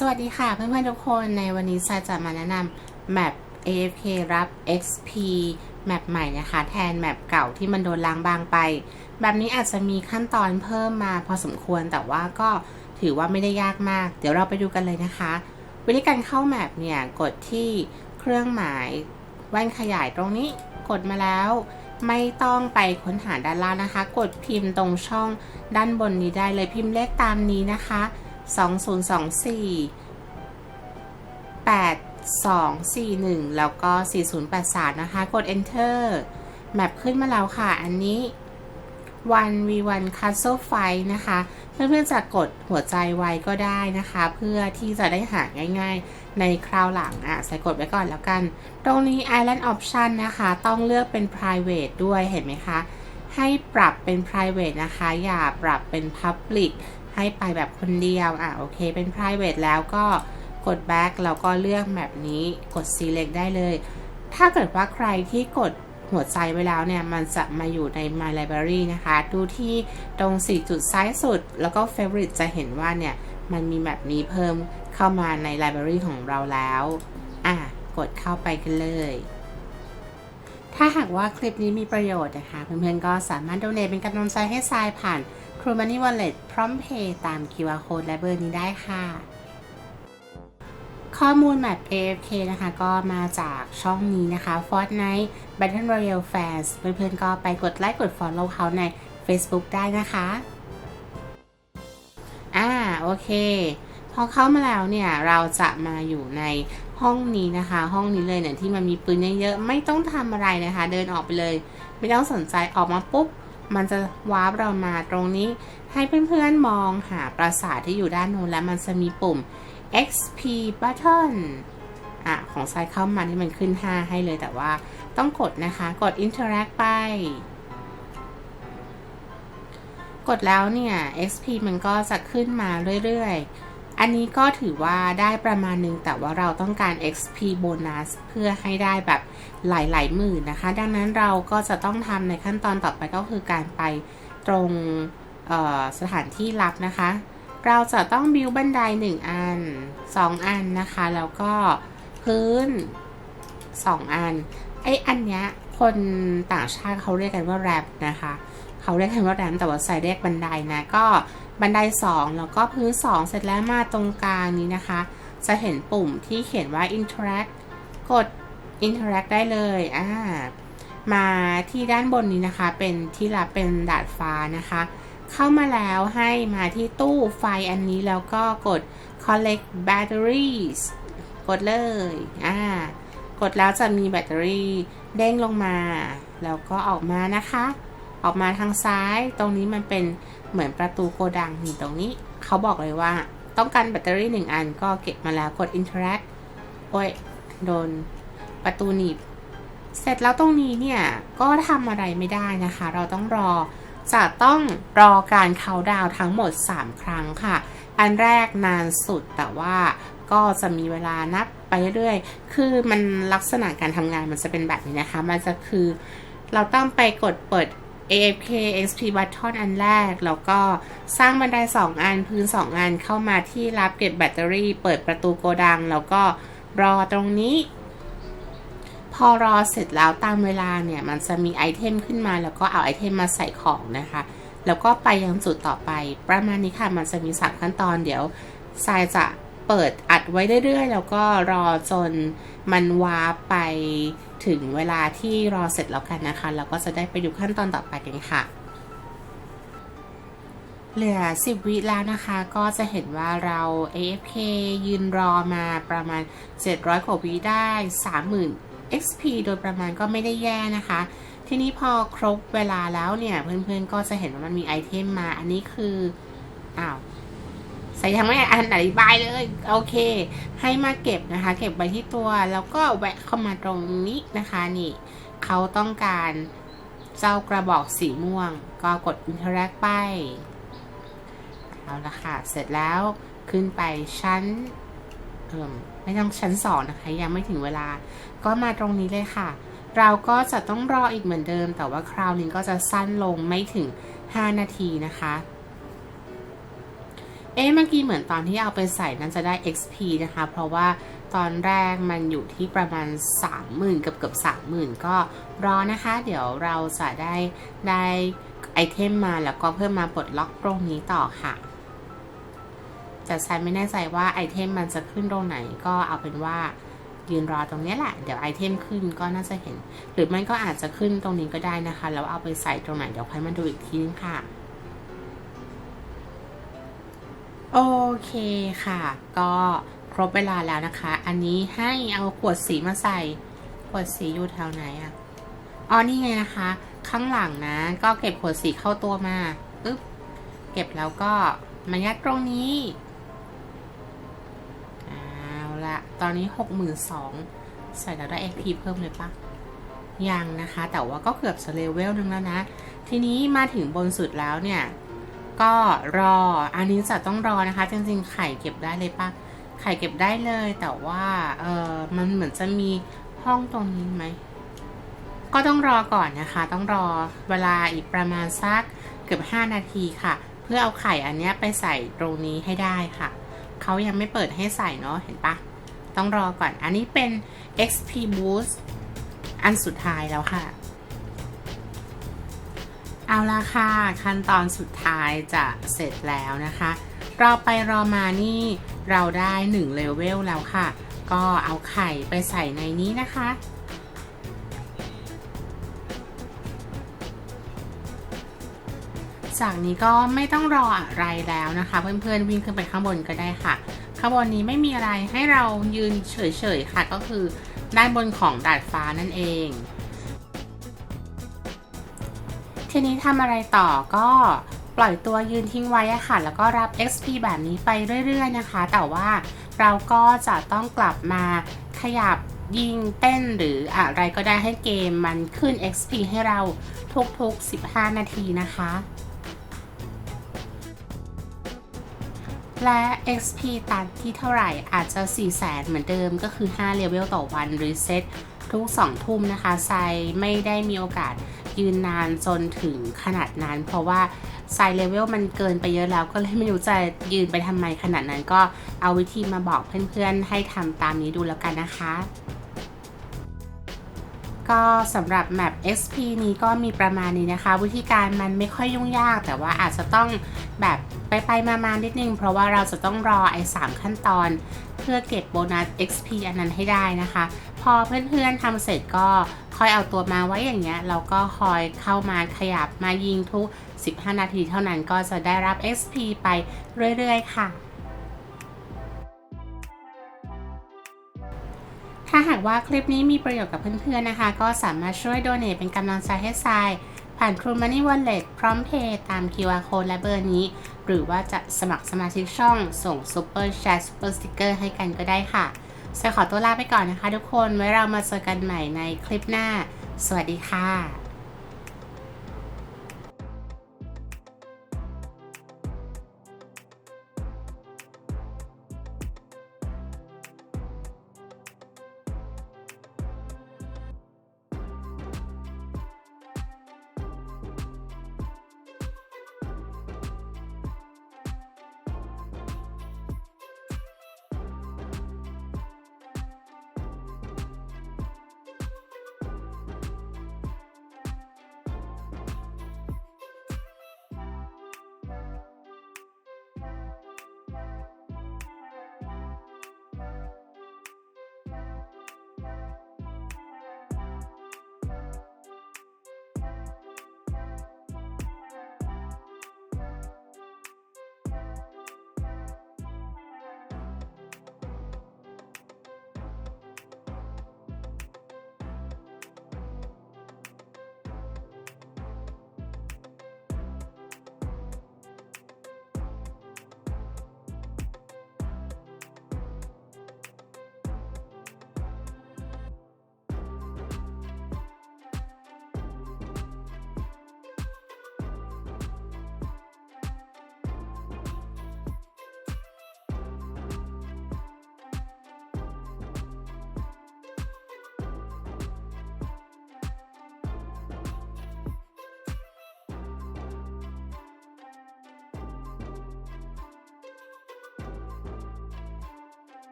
สวัสดีค่ะเพื่อนๆทุกคนในวันนี้ซาจะมาแนะนำแมป AFK รับ XP แมปใหม่นะคะ แทนแมปเก่าที่มันโดนล้างบางไป แบบนี้อาจจะมีขั้นตอนเพิ่มมาพอสมควรแต่ว่าก็ถือว่าไม่ได้ยากมาก เดี๋ยวเราไปดูกันเลยนะคะ วิธีการเข้าแมปเนี่ยกดที่เครื่องหมายแว่นขยายตรงนี้กดมาแล้ว ไม่ต้องไปค้นหาด้านล่างนะคะ กดพิมพ์ตรงช่องด้านบนนี้ได้เลยพิมพ์เลขตามนี้นะคะ 2024 8241 แล้วก็ 4083 นะคะ กด enter แมปขึ้นมาแล้วค่ะ อันนี้ 1v1 Castle Fight นะคะ เพื่อนๆจะกดหัวใจไว้ก็ได้นะคะ เพื่อที่จะได้หาง่ายๆ ในคราวหลังอะ ใส่กดไว้ก่อนแล้วกัน ตรงนี้ Island Option นะคะ ต้องเลือกเป็น private ด้วย เห็นไหมคะ ให้ปรับเป็น private นะคะ อย่าปรับเป็น public ให้ไปแบบคนเดียว อะโอเค เป็น private แล้วก็กด back แล้วก็เลือกแบบนี้กด select ได้เลย ถ้าเกิดว่าใครที่กดหัวใจไว้แล้วเนี่ย มันจะมาอยู่ใน my library นะคะ ดูที่ตรง 4 จุดซ้ายสุด แล้วก็ favorite จะเห็นว่าเนี่ย มันมีแบบนี้เพิ่มเข้ามาใน library ของเราแล้ว อะ กดเข้าไปกันเลย ถ้าหากว่าคลิปนี้มีประโยชน์นะคะ เพื่อนๆก็สามารถ donate เป็นกำลังใจให้ทรายผ่าน True Money Wallet พร้อมเพย์ตาม QR Code และเบอร์นี้ได้ค่ะ ข้อมูลแมป AFK นะคะ ก็มาจากช่องนี้นะคะ Fortnite Battle Royale Fans เพื่อนๆก็ไปกดไลค์กด Follow เขาใน Facebook ได้นะคะ อ่า โอเค พอเข้ามาแล้วเนี่ย เราจะมาอยู่ในห้องนี้นะคะ ห้องนี้เลยเนี่ยที่มันมีปืนเยอะๆไม่ต้องทำอะไรนะคะ เดินออกไปเลย ไม่ต้องสนใจออกมาปุ๊บ มันจะวาร์ปเรามาตรงนี้ ให้เพื่อนๆมองหาปราสาทที่อยู่ด้านโน้นแล้วมันจะมีปุ่ม XP button อะ ของไซายเข้ามาที่มันขึ้น 5 ให้เลยแต่ว่าต้องกดนะคะ กด interact ไป กดแล้วเนี่ย XP มันก็จะขึ้นมาเรื่อยๆ อันนี้ก็ถือว่าได้ประมาณนึง แต่ว่าเราต้องการ XP bonus เพื่อให้ได้แบบหลายๆหมื่นนะคะ ดังนั้นเราก็จะต้องทำในขั้นตอนต่อไปก็คือการไปตรงสถานที่ลับนะคะ เราจะต้องบิวบันได1 อัน 2 อันนะคะ แล้วก็พื้น 2 อัน ไออันเนี้ยคนต่างชาติเขาเรียกกันว่าแรปนะคะ เขาเรียกกันว่าแรมแต่ว่าใส่เรียกบันไดนะก็ บันได2แล้วก็พื้น 2 เสร็จแล้วมาตรงกลางนี้นะคะ จะเห็นปุ่มที่เขียนว่า interact กด interact ได้เลยอ่ามาที่ด้านบนนี้นะคะ เป็นที่รับเป็นดาดฟ้านะคะ เข้ามาแล้วให้มาที่ตู้ไฟอันนี้แล้วก็กด collect batteries กดเลยอ่ากดแล้วจะมีแบตเตอรี่เด้งลงมา แล้วก็ออกมานะคะ ออกมาทางซ้าย ตรงนี้มันเป็น เหมือนประตูโกดังนี่ตรงนี้ เขาบอกเลยว่าต้องการแบตเตอรี่หนึ่งอันก็เก็บมาแล้วกด interact โอ้ย โดนประตูหนีบ เสร็จแล้วตรงนี้เนี่ย ก็ทำอะไรไม่ได้นะคะ เราต้องรอจะต้องรอการเคาดาวทั้งหมด 3 ครั้งค่ะ อันแรกนานสุดแต่ว่าก็จะมีเวลานับไปเรื่อยๆ คือมันลักษณะการทำงานมันจะเป็นแบบนี้นะคะ มันจะคือเราต้องไปกดเปิด AFK XP button อันแรก แล้วก็สร้างบันได2อันพื้น 2 อันเข้ามาที่รับเก็บแบตเตอรี่ เปิดประตูโกดัง แล้วก็รอตรงนี้ พอรอเสร็จแล้วตามเวลาเนี่ย มันจะมีไอเทมขึ้นมา แล้วก็เอาไอเทมมาใส่ของนะคะ แล้วก็ไปยังจุดต่อไป ประมาณนี้ค่ะมันจะมีสามขั้นตอนเดี๋ยวทรายจะเปิดอัดไว้เรื่อยๆ แล้วก็รอจนมันวาไป ถึงเวลาที่รอเสร็จแล้วกันนะคะ แล้วก็จะได้ไปดูขั้นตอนต่อไปกันค่ะ เหลือ 10 วิแล้วนะคะ ก็จะเห็นว่าเรา AFK ยืนรอมาประมาณ 700 กว่าวิได้ 30,000 XP โดยประมาณก็ไม่ได้แย่นะคะ ทีนี้พอครบเวลาแล้วเนี่ย เพื่อนๆก็จะเห็นว่ามันมีไอเทมมา อันนี้คือ อ้าว ใส่ยังไม่อ่านอธิบายเลย โอเค ให้มาเก็บนะคะ เก็บไว้ที่ตัว แล้วก็แวะเข้ามาตรงนี้นะคะนี่เขาต้องการเจ้ากระบอกสีม่วง ก็กด interact ไป เอาละค่ะ เสร็จแล้วขึ้นไปชั้นเอ่มไม่ต้องชั้นสองนะคะ ยังไม่ถึงเวลา ก็มาตรงนี้เลยค่ะ เราก็จะต้องรออีกเหมือนเดิม แต่ว่าคราวนี้ก็จะสั้นลงไม่ถึง 5 นาทีนะคะ เอ๊ะเมื่อกี้เหมือนตอนที่เอาไปใส่นั้นจะได้ XP นะคะ เพราะว่าตอนแรกมันอยู่ที่ประมาณ 30,000กับเกือบ30,000 ก็รอนะคะ เดี๋ยวเราจะได้ได้ไอเทมมาแล้วก็เพิ่มมาปลดล็อกตรงนี้ต่อค่ะจะใช้ไม่แน่ใจว่าไอเทมมันจะขึ้นตรงไหนก็เอาเป็นว่ายืนรอตรงนี้แหละ เดี๋ยวไอเทมขึ้นก็น่าจะเห็น หรือไม่ก็อาจจะขึ้นตรงนี้ก็ได้นะคะ แล้วเอาไปใส่ตรงไหนเดี๋ยวค่อยมาดูอีกทีนึงค่ะ โอเคค่ะ ก็ครบเวลาแล้วนะคะ อันนี้ให้เอาขวดสีมาใส่ ขวดสีอยู่แถวไหนอะอ๋อนี่ไงนะคะ ข้างหลังนะ ก็เก็บขวดสีเข้าตัวมาปึ๊บเก็บแล้วก็มายัดตรงนี้เอาละตอนนี้หกหมื่นสองใส่แล้วได้ XP เพิ่มเลยปะยังนะคะ แต่ว่าก็เกือบจะเลเวลนึงแล้วนะ ทีนี้มาถึงบนสุดแล้วเนี่ย ก็รอ อันนี้จะต้องรอนะคะ จริงๆ ไข่เก็บได้เลยปะไข่เก็บได้เลย แต่ว่า เออมันเหมือนจะมีห้องตรงนี้ไหม ก็ต้องรอก่อนนะคะ ต้องรอเวลาอีกประมาณสักเกือบ 5 นาทีค่ะ เพื่อเอาไข่อันเนี้ยไปใส่ตรงนี้ให้ได้ค่ะ เขายังไม่เปิดให้ใส่เนาะ เห็นปะต้องรอก่อน อันนี้เป็น XP Boost อันสุดท้ายแล้วค่ะ เอาละค่ะขั้นตอนสุดท้ายจะเสร็จแล้วนะคะรอไปรอมานี่เราได้1เลเวลแล้วค่ะ ก็เอาไข่ไปใส่ในนี้นะคะ จากนี้ก็ไม่ต้องรออะไรแล้วนะคะ เพื่อนๆวิ่งขึ้นไปข้างบนก็ได้ค่ะ ข้างบนนี้ไม่มีอะไรให้เรายืนเฉยๆค่ะก็คือด้านบนของดาดฟ้านั่นเอง ทีนี้ทำอะไรต่อก็ปล่อยตัวยืนทิ้งไว้ค่ะ แล้วก็รับ XP แบบนี้ไปเรื่อยๆนะคะ แต่ว่าเราก็จะต้องกลับมาขยับยิงเต้นหรืออะไรก็ได้ให้เกมมันขึ้น XP ให้เราทุกๆ 15 นาทีนะคะ และ XP ตัดที่เท่าไหร่อาจจะ4 0 0แสนเหมือนเดิมก็คือ 5 เลเวลต่อวันรีเซ็ตทุก 2 ทุ่มนะคะไซไม่ได้มีโอกาส ยืนนานจนถึงขนาดนั้น เพราะว่าไซเลเวลมันเกินไปเยอะแล้ว ก็เลยไม่รู้จะยืนไปทำไมขนาดนั้น ก็เอาวิธีมาบอกเพื่อนๆ ให้ทำตามนี้ดูแล้วกันนะคะ ก็สำหรับแมป XP นี้ก็มีประมาณนี้นะคะ วิธีการมันไม่ค่อยยุ่งยาก แต่ว่าอาจจะต้องแบบไปไปมามานิดนึง เพราะว่าเราจะต้องรอไอ้3ขั้นตอน เพื่อเก็บโบนัส XP อันนั้นให้ได้นะคะ อเพื่อนๆทำเสร็จก็คอยเอาตัวมาไว้อย่างเงี้ยเราก็คอยเข้ามาขยับมายิงทุก 15 นาทีเท่านั้นก็จะได้รับ XP ไปเรื่อยๆค่ะถ้าหากว่าคลิปนี้มีประโยชน์กับเพื่อนๆนะคะ ก็สามารถช่วยโดเน a เป็นกำลังใจให้ทราย ผ่าน True Money Wallet พร้อมเพย์ตาม QR Code และเบอร์นี้ หรือว่าจะสมัครสมาชิกช่อง ส่ง Super Chat Super Sticker ให้กันก็ได้ค่ะ จะขอตัวลาไปก่อนนะคะทุกคน ไว้เรามาเจอกันใหม่ในคลิปหน้า สวัสดีค่ะ